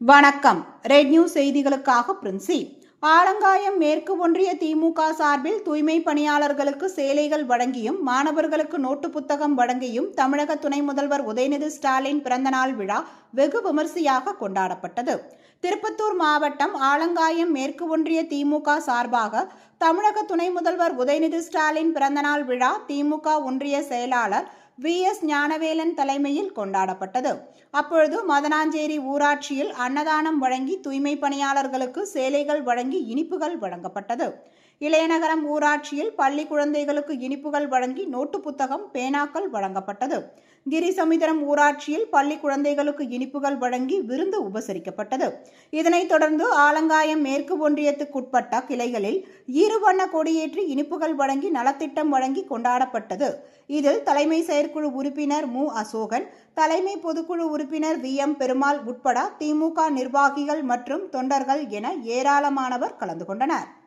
வணக்கம். Red news செய்திகளுக்காக பிரின்சி. ஆலங்காயம் மேற்கு ஒன்றிய திமுக சார்பில் தூய்மை பணியாளர்களுக்கு சேலைகள் வழங்கியும் மாணவர்களுக்கு நோட்டு புத்தகம் வழங்கியும் தமிழக துணை முதல்வர் உதயநிதி ஸ்டாலின் பிறந்தநாள் விழா வெகு விமரிசையாக கொண்டாடப்பட்டது. திருப்பத்தூர் மாவட்டம் ஆலங்காயம் மேற்கு ஒன்றிய திமுக சார்பாக தமிழக துணை முதல்வர் உதயநிதி ஸ்டாலின் பிறந்தநாள் விழா திமுக ஒன்றிய செயலாளர் வி. எஸ். ஞானவேலன் தலைமையில் கொண்டாடப்பட்டது. அப்பொழுது மதனாஞ்சேரி ஊராட்சியில் அன்னதானம் வழங்கி தூய்மை பணியாளர்களுக்கு சேலைகள் வழங்கி இனிப்புகள் வழங்கப்பட்டது. இளையநகரம் ஊராட்சியில் பள்ளி குழந்தைகளுக்கு இனிப்புகள் வழங்கி நோட்டு புத்தகம் பேனாக்கள் வழங்கப்பட்டது. கிரிசமுதிரம் ஊராட்சியில் பள்ளி குழந்தைகளுக்கு இனிப்புகள் வழங்கி விருந்து உபசரிக்கப்பட்டது. இதனைத் தொடர்ந்து ஆலங்காயம் மேற்கு ஒன்றியத்துக்குட்பட்ட கிளைகளில் இருவண்ண கொடியேற்றி இனிப்புகள் வழங்கி நலத்திட்டம் வழங்கி கொண்டாடப்பட்டது. இதில் தலைமை செயற்குழு உறுப்பினர் மு. அசோகன் தலைமை பொதுக்குழு உறுப்பினர் வி. எம். பெருமாள் உட்பட திமுக நிர்வாகிகள் மற்றும் தொண்டர்கள் என ஏராளமானவர் கலந்து கொண்டனர்.